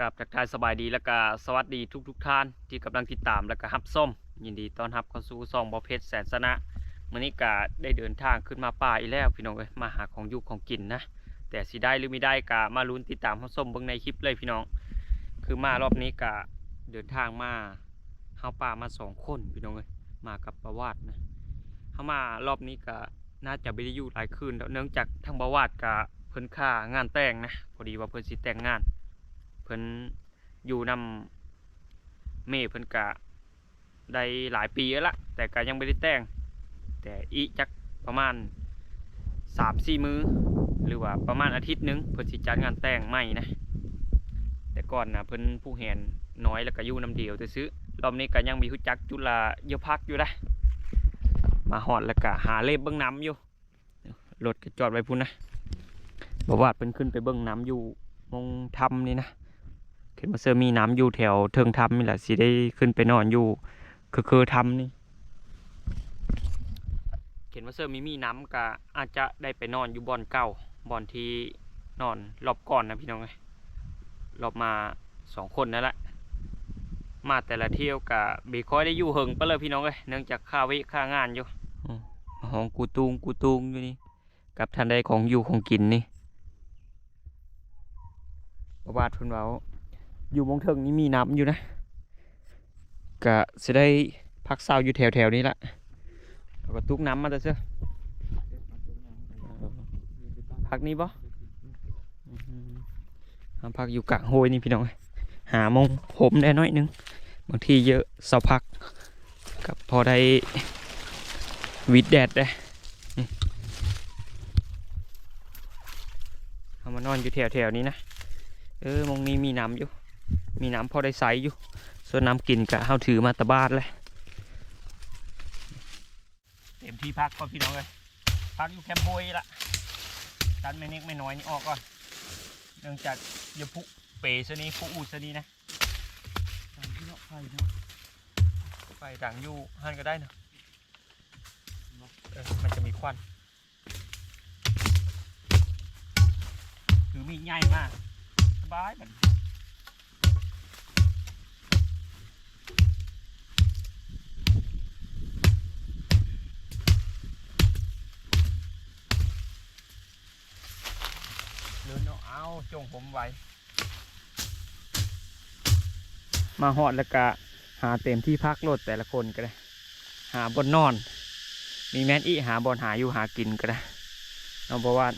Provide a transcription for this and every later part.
กับทักทายสบายดีแล้วก็สวัสดีทุกทุกท่านที่กำลังติดตามแล้วก็รับส้ม ยินดีต้อนรับเข้าสู่ซองบอเพชรแสนสนะมื่อนี้ก็ได้เดินทางขึ้นมาป่าอีแล้วพี่น้องเอ้ยมาหาของอยู่ของกินนะแต่สิได้หรือไม่ได้ก็มาลุ้นติดตามรับส้มเบิ่งในคลิปเลยพี่น้อง คือมารอบนี้ก็เดินทางมาเฮาป่ามาสองคนพี่น้องเอ้ยมากับประวัตินะเฮามารอบนี้ก็น่าจะไม่ได้อยู่หลายคืนแล้วเนื่องจากทางประวัติก็เพิ่นค่างานแต่งนะพอดีว่าเพิ่นสิแต่งงาน พิ่นอยู่นำเมเพิ่นกะได้หลายปีแล้วละแต่ก็ยังไม่ได้แต่ง แต่อีจักประมาณสามสี่มือหรือว่าประมาณอาทิตย์นึงเพิ่นสิจัดงานแต่งใหม่นะ แต่ก่อนนะเพิ่นผู้แหนน้อยแล้วก็อยู่น้ำเดียวแต่ซื้อรอบนี้ก็ยังมีหุ่จักจุลาเยอะพักอยู่นะมาหอดแล้วก็หาเล็บเบิ้องน้ำอยู่รถก็จอดไว้พุ่นนะบอกว่าเพิ่นขึ้นไปเบิ้องน้ำอยู่มงทำนี่นะ เห็นว่าเซอร์มีน้ำอยู่แถวเทิงทำนี่แหละสิได้ขึ้นไปนอนอยู่ คือคือทำนี่เห็นว่าเซอร์มีมีน้ำก็อาจจะได้ไปนอนอยู่บ่อนเก่าบ่อนที่นอนรอบก่อนนะพี่น้องเอ้ยรอบมาสองคนนั่นแหละมาแต่ละเที่ยวกับบีคอยได้อยู่เหิงไปเลยพี่น้องเอ้ยเนื่องจากค่าวิค่างานอยู่อืมห้องกูตูงกูตูงอยู่นี่กับทันใดของอยู่ของกินนี่ประวัติเพิ่นเว้า อยู่มงเทิงนี่มีน้ำอยู่นะก็จะได้พักเศร้าอยู่แถวแถวๆนี้ละแล้วก็ตุกน้ำมาแต่เสื้อพักนี้ปะพักอยู่กลางโฮยนี่พี่น้องหามงผมได้น้อยนึง บางทีเยอะเสาพักกับพอได้วิดแดดได้เอามานอนอยู่แถวๆนี้นะ เออมงนี้มีน้ำอยู่ มีน้ำพอได้ใสอยู่ ส่วนน้ำกินกะเฮาถือมาตะบ้านเลยเต็มที่พักก่อนพี่น้องเลยพักอยู่แคมป์โพยละดันไม่เน็กไม่น้อยนี่ออกก่อนเนื่องจากอยาพุเปซะนี้พุอูซะนี้นะดังที่เนาะไฟเนาะไฟดังอยู่หันก็ได้เนาะเออมันจะมีควันคือมีใหญ่มากสบายมัน จงผมไว้ มาหอดแล้วก็หาเต็มที่พักรถแต่ละคนก็ได้หาบนนอน มีแมนอีหาบนหาอยู่หากินก็ได้เอาบอกว่า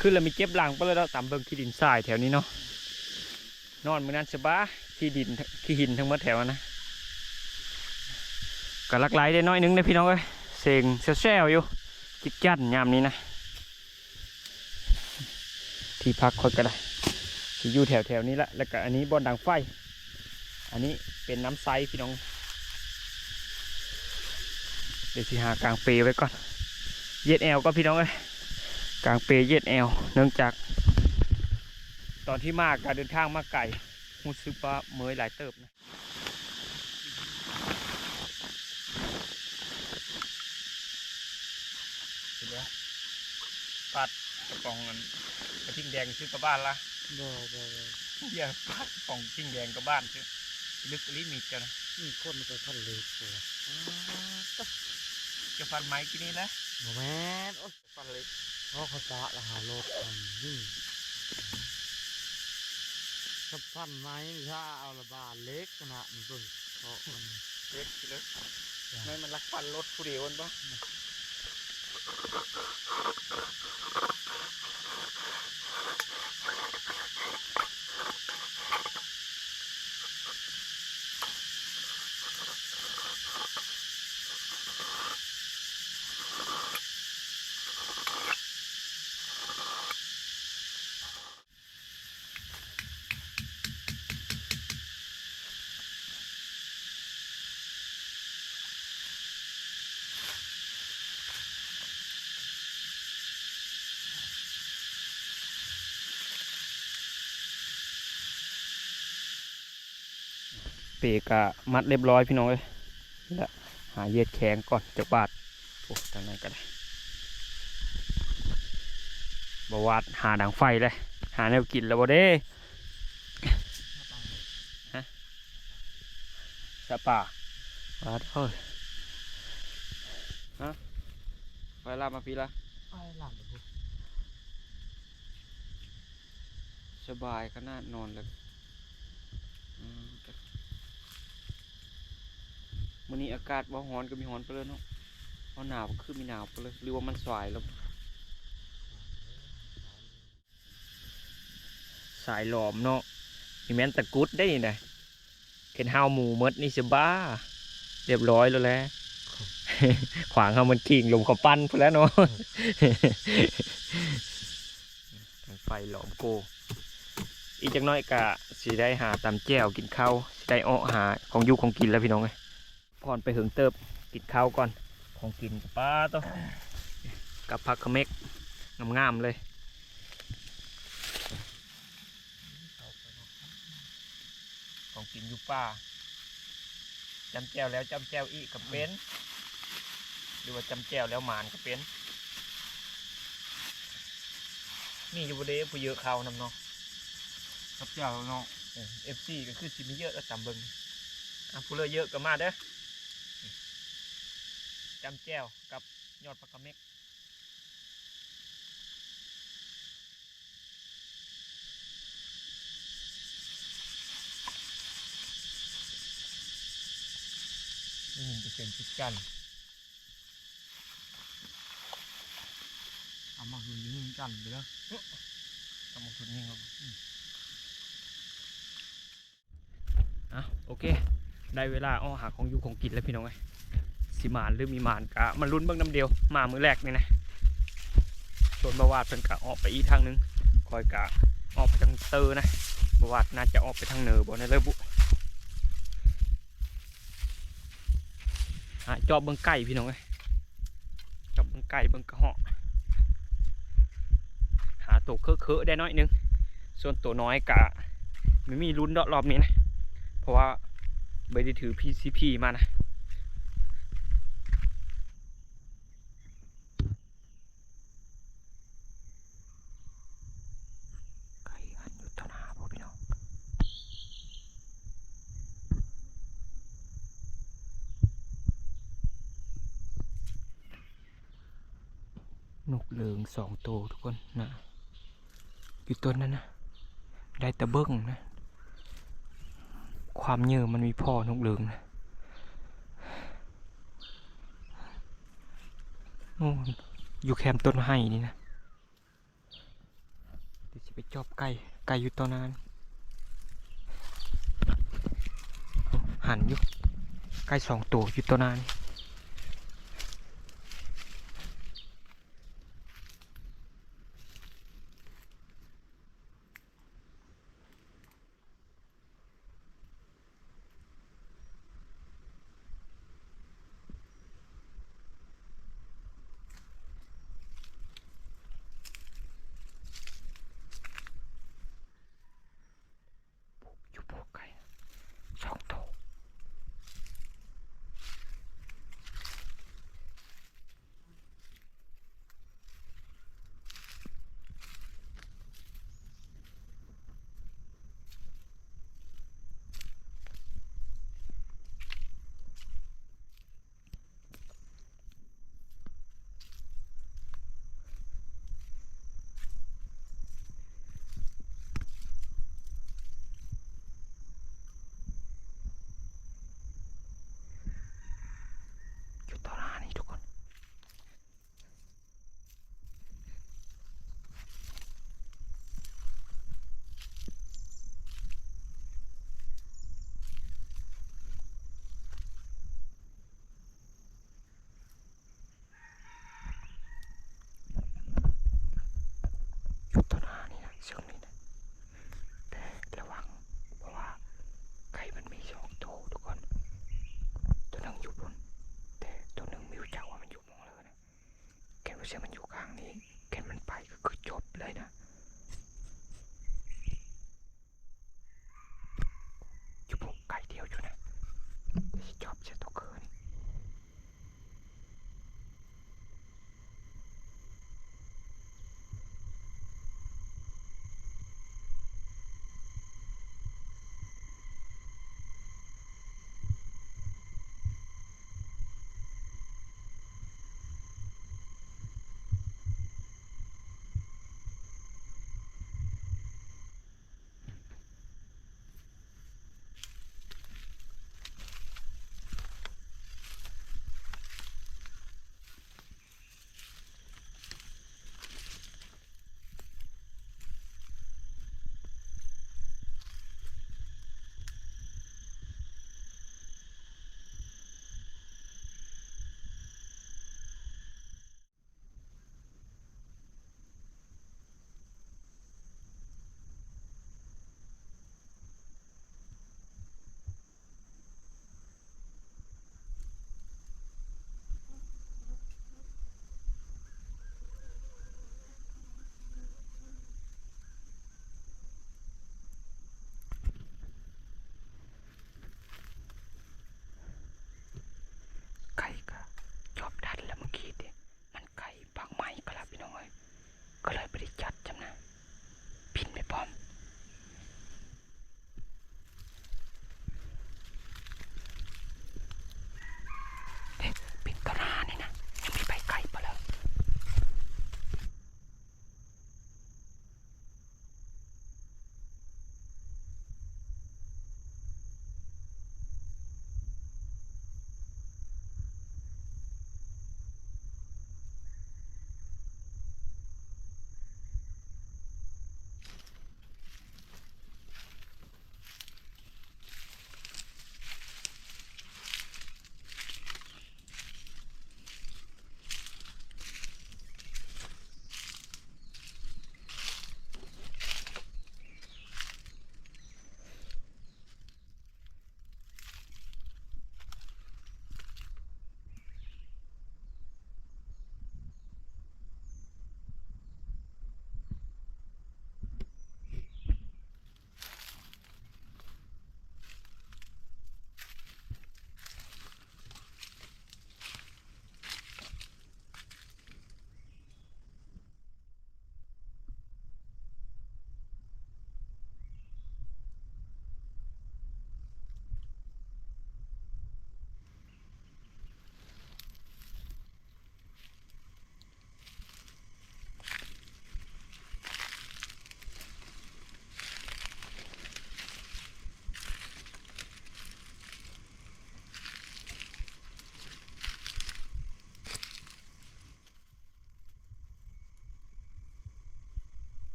ขึ้นแล้วมีเก็บหลังไปเลยเราตามเบิ่งขี้ดินทรายแถวนี้เนาะนอนมือนั้นสบายขี้ดินขี้หินทั้งหมดแถวนะก็ลักไล่ได้น้อยนึงนะพี่น้องเอ้ยเสียงแซวๆอยู่จิกจั่นยามนี้นะ ที่พักคอยก็ได้ที่อยู่แถวแถวนี้ละแล้วก็อันนี้บอนดังไฟ อันนี้เป็นน้ำใสพี่น้อง เดี๋ยวสิหากลางเปไว้ก่อน เย็ดแอลก็พี่น้องเอ้ยกลางเปเย็ดแอลเนื่องจาก ตอนที่มาการเดินทางมาไก่รู้สึกว่าเมยหลายเติบนะเห็นแล้วปัดกระป๋องเงิน กระทิ่งแดงซื้อกลับบ้านละบ่บ่บ่เยี่ยปัดกระป๋องทิ่งแดงกลับบ้านซื้อลึกลิมิตกันนะมีคนไปพันเลยปวดจะฟันไม้กินนี่แหละบ่แม่นโอ้ยพันเลยเพราะเขาจะละหาโลกอันนี่ถ้าพันไม้นี่ถ้าเอาละบาทเล็กขนาดมันตัวเพราะมันเล็กสิเลยไม่มันรักฟันรถผู้เดียวมันปะ เปกะมัดเรียบร้อยพี่น้องเลยแล้วหาเย็ดแข็งก่อนจะบาดโอ้ทางนั้นก็ได้บวาดหาดังไฟเลย หาแนวกินแล้วบ่ได้ฮะสป่าวาดเฮ้ยฮะไฟลามาพี่ละไปลามสบายขนาดนอนเลย มื้อนี้อากาศว่าร้อนก็มีร้อนไปเลยเนาะว่าหนาวก็คือมีหนาวไปเลยหรือว่ามันสายแล้ว สายหลอมเนาะนี่แม่นตะกุดได้นี่นะเห็นห้าวหมูมดนี่สิบ้า เรียบร้อยแล้วแหละขวางเขามันกิ่งลมเขาปั้นพอแล้วเนาะไฟหลอมโก อีกจักน้อยกะสิได้หาตำแจ่วกินข้าวสิได้อ้อหาของยูของกินแล้วพี่น้องเอ้ย พอนไปถึงเติบกินข้าวก่อน ของกินป้าตัวกับผักขะเม็กงามๆเลยของกินอยู่ป่าจำแจวแล้วจำแจวอีกกับเป็นหรือว่าจำแจวแล้วหมานก็เป็นนี่อยู่บเดผู้เยอะเขานำเนาะกับเจ้าเนาะเอฟซีก็คือสิมีเยอะแล้วจำเบิงอะผู้เลอเยอะก็มาเด้อ จำแจวกับยอดปลากระเม็กนี่มันจะเป็นพิกันเอามาคืนนี้กันเลยนะทำมาทุนยิงครับอะโอเค ได้เวลาอ้อหาของอยู่ของกินแล้วพี่น้องไอ้ย สิมานหรือมีมานกะมันลุ้นเบิ่งน้ำเดียวมามือแรกนี่นะส่วนบาวาดเพิ่นกะออกไปอีกทางนึงคอยกะออกไปทางเตอร์นะบาวาดน่าจะออกไปทางเหนือบ่ในเลยบุหาจอบเบิ่งไก่พี่น้องไอ้ยจอบเบิ่งไก่เบิ่งกระเหาะหาตัวเคอะๆได้น้อยนึง ส่วนตัวน้อยกะไม่มีลุ้นดอกรอบนี้นะ เพราะว่าไม่ได้ถือ PCP มานะ ไก่หันอยู่ต่อหน้าพ่อพี่น้อง นกเหลืองสองตัวทุกคนนะอยู่ต้นนั้นนะได้ต่เบิ้งนะ ความเยอะมันมีพ่อนกเหลืองนะโอ้อยู่แคมป์ต้นไม้นี่นะเดี๋ยวจะไปจอบไก่ไก่อยู่ตอนนั้นหันอยู่ไก่สองตัวอยู่ตัวนั้น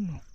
ไ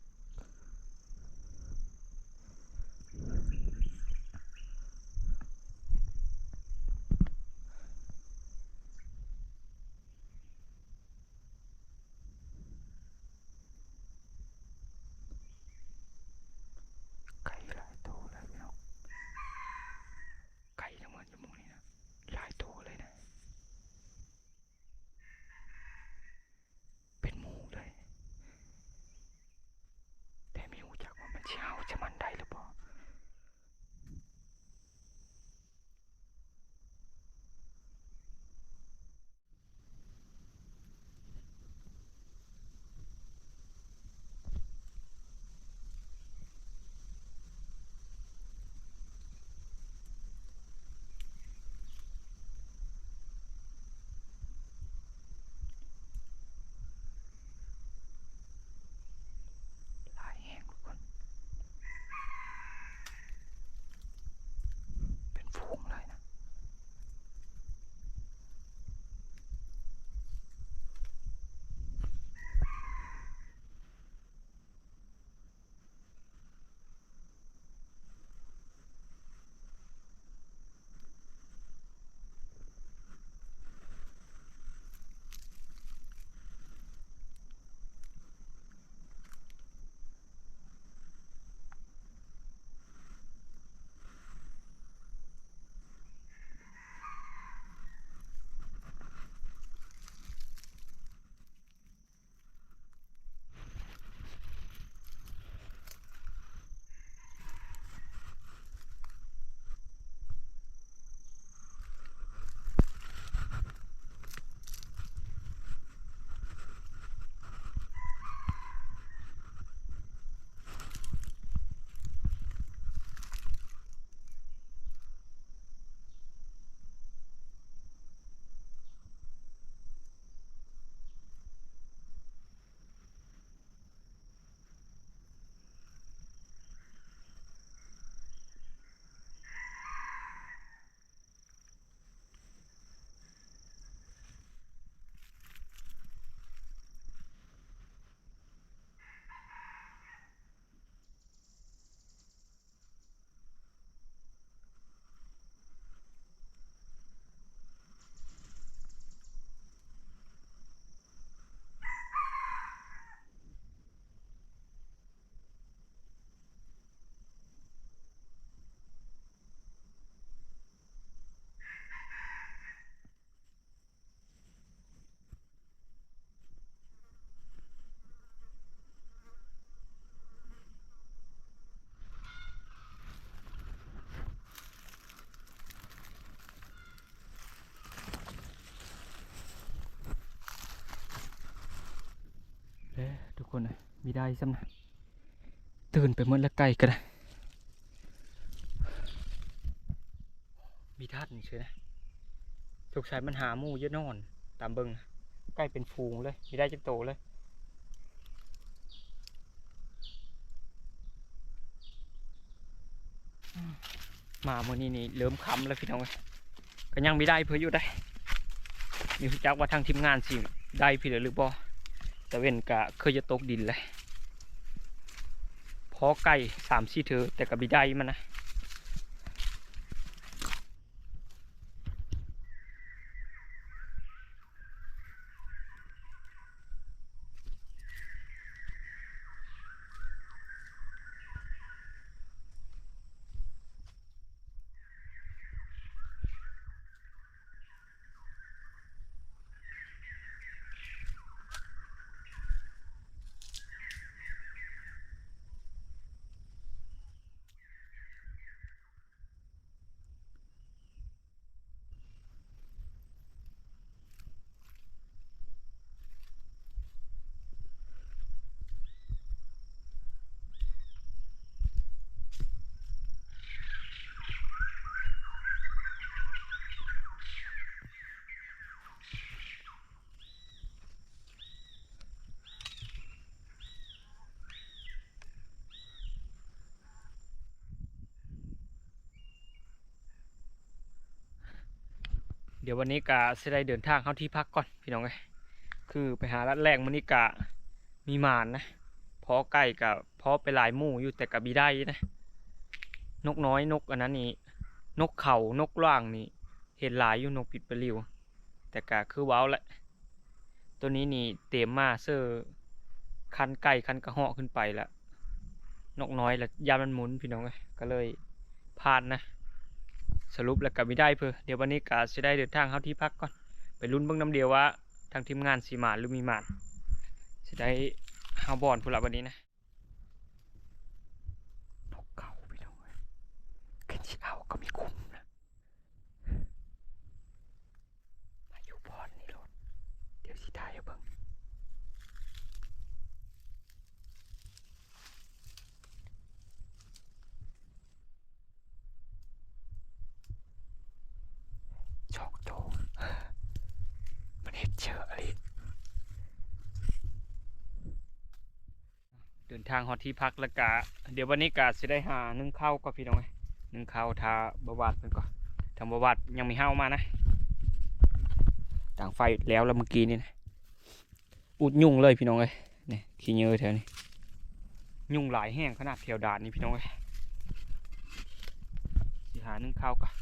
มีได้ซ้ำนะตื่นไปหมดแล้วไก่กันนะมีทัดนี่เชื่อนะสกสัยมันหาหมู่เยอะนอน ตามเบิงใกล้เป็นฟูงเลย มีได้จักโตเลยมาเมื่อนี้นี่เริ่มคำแล้วพี่น้องเอ้ยก็ยังไม่ได้เพื่ออยู่ได้มีรู้จักว่าทางทีมงานสิได้พี่หรือบ่ ตะเวนกะเคยจะตกดินเลยพอไก่สามสี่เธอแต่กับบิได้มันนะ เดี๋ยววันนี้กะจะได้เดินทางเข้าที่พักก่อนพี่น้องเอ้ยคือไปหารัดแรกมันนี้กะมีมานนะเพาะไก่กับเพาะไปหลายหมู่อยู่แต่กับบีได้นะ นกน้อยนกอันนั้นนี่นกเขานกล่างนี่เห็นหลายอยู่นกปิดปลิว แต่กะคือว้าวแหละ ตัวนี้นี่เต็มมาเซอร์คันไก่คันกระเหาะขึ้นไปละนกน้อยละยามันหมุนพี่น้องเอ้ยก็เลยพลาดนะ สรุปแล้วก็ไม่ได้เพื่อเดี๋ยววันนี้ก็จะได้เดินทางเข้าที่พักก่อน ไปลุ้นเบื้องน้ำเดียวว่า ทางทีมงานสีหมานหรือมีหมานจะได้หาบอลพูละวันนี้นะนกเขาพี่น้องเอ้ยขึ้นสิเอาก็มีคุมนะมาอยู่บอลนี่รถเดี๋ยวสิได้เอาเบิ่งชอกโจมันเห็ดเชอะอะไรเดินทางฮอดที่พักแล้วกะ เดี๋ยววันนี้กะสิได้หานึ่งข้าวก็พี่น้องเอ้ยนึ่งข้าวทาบวาดเพิ่นก่อนทำบวาดยังมีห้าวมานะต่างไฟแล้วแล้วเมื่อกี้นี่นะอุดยุ่งเลยพี่น้องเอ้ยนี่ขี้เยอะแถวนี้ยุ่งหลายแห้งขนาดแถวด่านนี่พี่น้องเอ้ยสิหานึ่งข้าวก่อน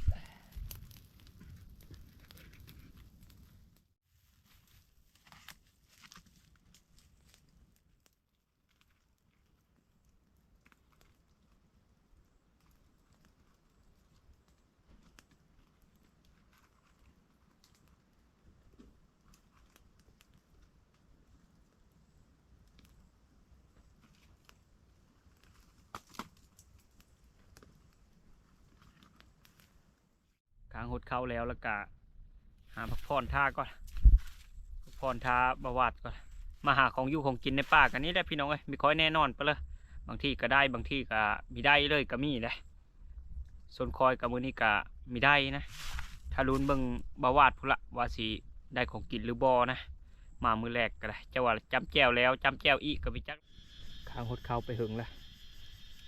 เข้าแล้วแล้วก็หาพักผ่อนท่าก่อนพักผ่อนท่าบวาดก่อนมาหาของอยู่ของกินในป่ากันนี่แหละพี่น้องเอ้ยมีค่อยแน่นอนไปเลยบางที่ก็ได้บางที่ก็มีได้เลยก็มีแหละส่วนคอยกับมือนี้ก็มีได้นะถ้าลุ้นเบิ่งบาวาดพุละว่าสิได้ของกินหรือบอนะ มามือแรกก็ได้เจ้าว่าจำแจวแล้วจำแจวอีกก็ไปจักข้างหดเข้าไปหึงล้ว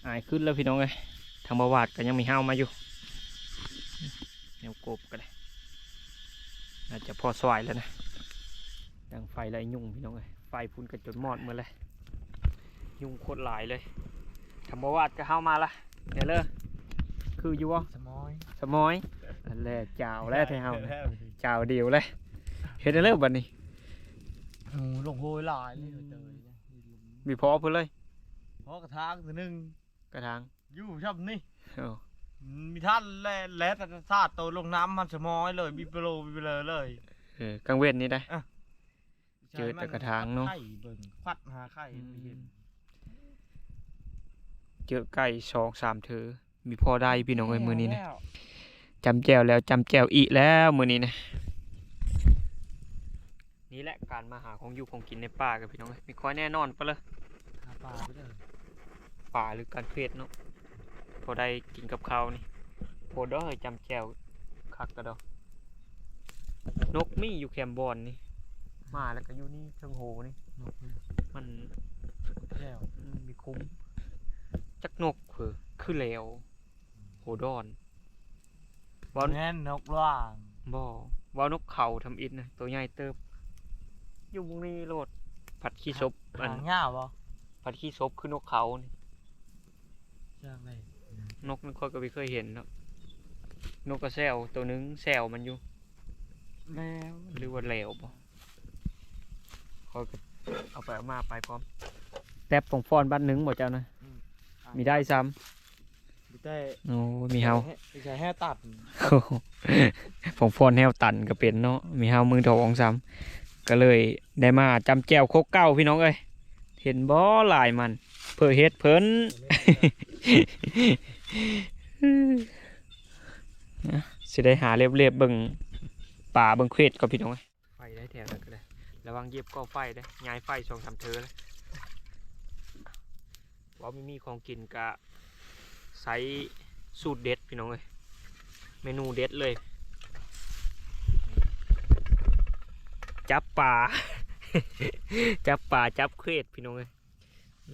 อายขึ้นแล้วพี่น้องเอ้ยทางบาวาดก็ยังมีห้าวมาอยู่ แนวกบก็ได้น่าจะพอสวายแล้วนะดังไฟไรยุ่งพี่น้องเอ้ยไฟพุ่นกันจนมอดเมื่อไรยุ่งโคตรหลายเลยธรรมวาดก็เข้ามาละเดี๋ยวเลยคืออยู่วะสมอยสมอยอันแรกเจ้าแล้วที่เฮานะเจ้าเดียวเลยเห็นได้เริ่มบัดนี้โอ้ลงโหยหลายเลยเตยมีพอเพิ่นเลยเพราะกระทางตัวหนึงกระทางอยู่ชับนี่โอ้ มีท่านแล่แล่แต่ซาดโตลงน้ำมันสมอยเลยบิเปโลบิเปเลอเลยเออกลางเว้นนี่ได้ เจอใช่แต่กระถางเนอะ ไข่เบิ่งควัดหาไข่ไปเห็นเจอไก่สองสามเธอ มีพอได้พี่น้องเอ้ยมือนี้นะแล้วจำแจวแล้วจำแจวอีกแล้วมือนี้นะนี่แหละการมาหาของอยู่ของกินในป่ากับพี่น้องเอ้ยมีค่อยแน่นอนปะเลยหาปลาไปเลยป่าหรือการเพศเนาะ พอได้กินกับข้าวนี่โพดเอ้ยจำแจวคักกระดอกนกมีอยู่แคมบอนนี่ มาแล้วก็อยู่นี่เทิงโหนี่นกนี่มันแล้วอืมมีคุ้ม จักนกคือคือแล้วโหดอนบอลแน่นนกล่างบ่ว่านกเขาทำอิฐนะตัวใหญ่เติบ อยู่มุงนี้โลด ผัดขี้ศพอันหางง่าวบ่ผัดขี้ศพคือนกเขานี่จ้างเลย นกนี่ค่อยก็ไม่เคยเห็นเนาะนกกระแซวตัวหนึงแซวมันอยู่แล้วหรือว่าแหลวบ่ค่อยก็เอาไปเอามาไปพร้อมแท็บของฟอนบ้านหนึงบ่เจ้านะมีได้ซ้มีแต่ำโอ้มีเฮาไม่ใช่แห่ตัดผมฟอนแนวตันก็เป็นเนาะมีเฮามือทองซ้ำก็เลยได้มาจำแจวโคกเก้าพี่น้องเอ้ยเห็นบ่หลายมัน เพื่อเฮ็ดเพิ่นนะ สิได้หาเรียบเรียบๆเบิ่งป่าเบิ่งเควดก็พี่น้องเอ้ไฟได้แถวนั้นก็ได้ระวังเยียบก็ไฟได้ย้ายไฟสองสามเธอเลยว่าม่มีของกินกะใส่สูตรเด็ดพี่น้องเอ้ยเมนูเด็ดเลย จับป่าจับป่าจับเควดพี่น้องเอ้ยอ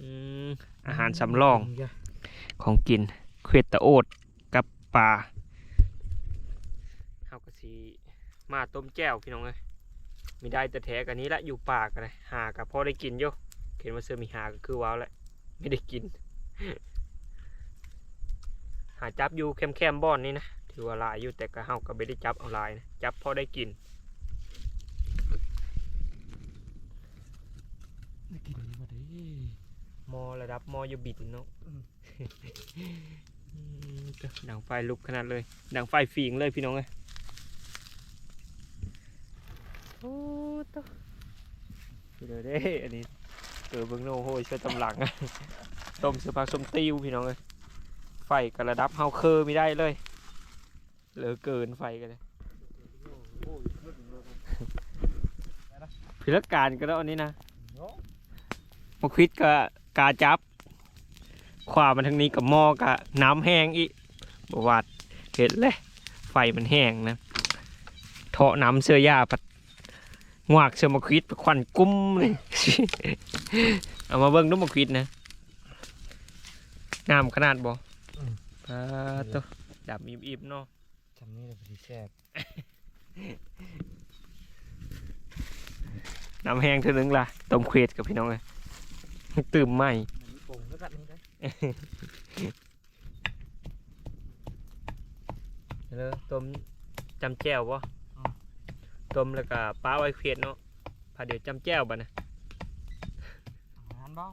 อาหารสำรองของกิน เควดตะโอดกับป่าเฮาก็สีมาต้มแจ่วพี่น้องเอ้ยมีได้แต่แท้กันนี้ละอยู่ป่ากันเลยหากับพอได้กินอยู่แเห็นว่าเสื้อมีหาก็คือว้าวแหละไม่ได้กิน หาจับอยู่แคมแคมๆบ่อนนี่นะถือว่าหลายอยู่แต่ก็เฮาก็ไม่ได้จับเอาหลายนะจับพอได้กินได้กินดีบ่ได้มอระดับมออยู่บิดเนาะอืมอืมเด้อดังไฟลุกขนาดเลย ดังไฟฝีงเลยพี่น้องเอ้ยโอ้ตะเดี๋ยวเด้อันนี้เกิดเบิ่งโน่โหยช่วยตำหลังต้มเสื้อผ้าส้มติ้วพี่น้องเอ้ยไฟกระดับเฮาเคอไม่ได้เลยเหลือเกินไฟกันเลยโอ้ยเบิ่งเลยพิรการก็ได้อันนี้นะเนาะมาควิดก็กาจับ ขวามันทางนี้กับหม้อกับน้ำแห้งอีกบวาดเห็นเลยไฟมันแห้งนะเทาะน้ำเสื้อยาปัดงวากเสื้อมาควิดควันกุ้มเลยเอามาเบิ้งดูมาควิดนะงามขนาดบ่ปาตัวดับอิ่มๆเนาะจำนี่เลยพอดีแซ่บน้ำแห้งเท่านึงล่ะต้มเควดกับพี่น้องเลยตื่มไหม นี่ได้เด้อต้มจำแจ่วบ่ต้มแล้วก็ป้าไว้เควดเนาะพาเดี๋ยวจำแจ่วบ่นะอาหารเบ้า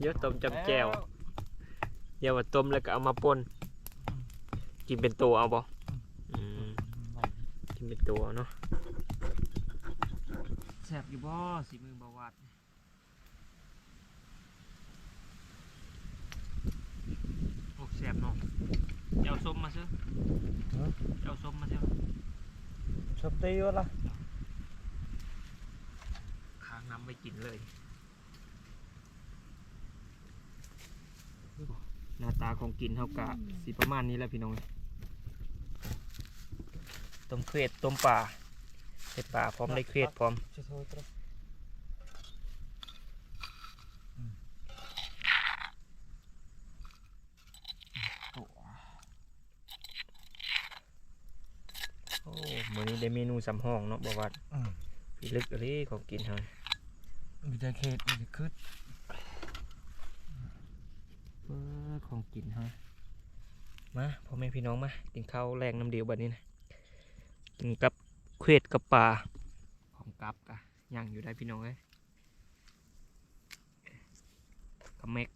เยอะต้มจำแจ่วเดี๋ยวว่าต้มแล้วก็เอามาป่นกินเป็นตัวเอาบ่อืมกินเป็นตัวเอาเนาะแซ่บอยู่บ่สีมือบาวาดโอ้ แซ่บเนาะเจ้าส้มมาซื้อเจ้าส้มมาซื้อชอบตีวะล่ะค้างน้ำไม่กินเลยหน้าตาของกินเท่ากะสีประมาณนี้แหละพี่น้องต้มเครดต้มปลาเห็ดปลาพร้อมได้เครดพร้อม จะโทรตร โอ้ มื้อนี้ได้เมนูสำห้องเนาะบอกว่าอืมพี่ลึกอะไรของกินเฮามีแต่เขตมีแต่คืดเออของกินเฮามาพ่อแม่พี่น้องมากินข้าวแรงน้ำเดียวบัดนี้นะกินกับเครดกับปลาของกับกะย่างอยู่ได้พี่น้องเอ้ยกับเม็ก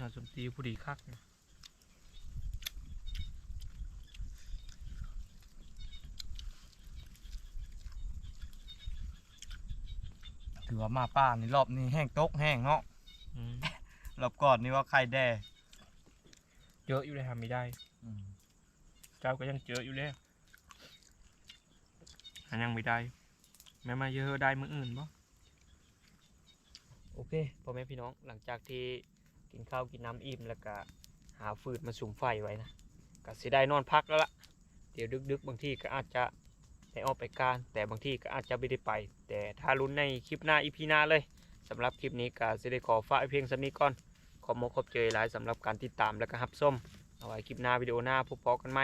ยอดสมตีผู้ดีคักนะถือว่ามาป้านี่รอบนี้แห้งตกแห้งเนาะอืมรอบก่อนนี่ว่าใครแด่เยอะอยู่เลยทำไม่ได้ เจ้าก็ยังเจออยู่เลยหายังไม่ได้ แม่มาเยอะได้มืออื่นบ่ โอเคพ่อแม่พี่น้องหลังจากที่ กินข้าวกินน้ำอิ่มแล้วก็หาฟืนมาสุมไฟไว้นะก็สิได้นอนพักแล้วล่ะเดี๋ยวดึกๆ บางที่ก็อาจจะได้ออกไปการ แต่บางที่ก็อาจจะไม่ได้ไป แต่ถ้าลุ้นในคลิปหน้าอีพีหน้าเลยสำหรับคลิปนี้ก็สิได้ขอฝากเพียงสำนี้ก่อนขอโมขอบเจยหลายสำหรับการติดตามและก็รับส้มเอาไว้คลิปหน้าวิดีโอหน้าพบพอกันไหม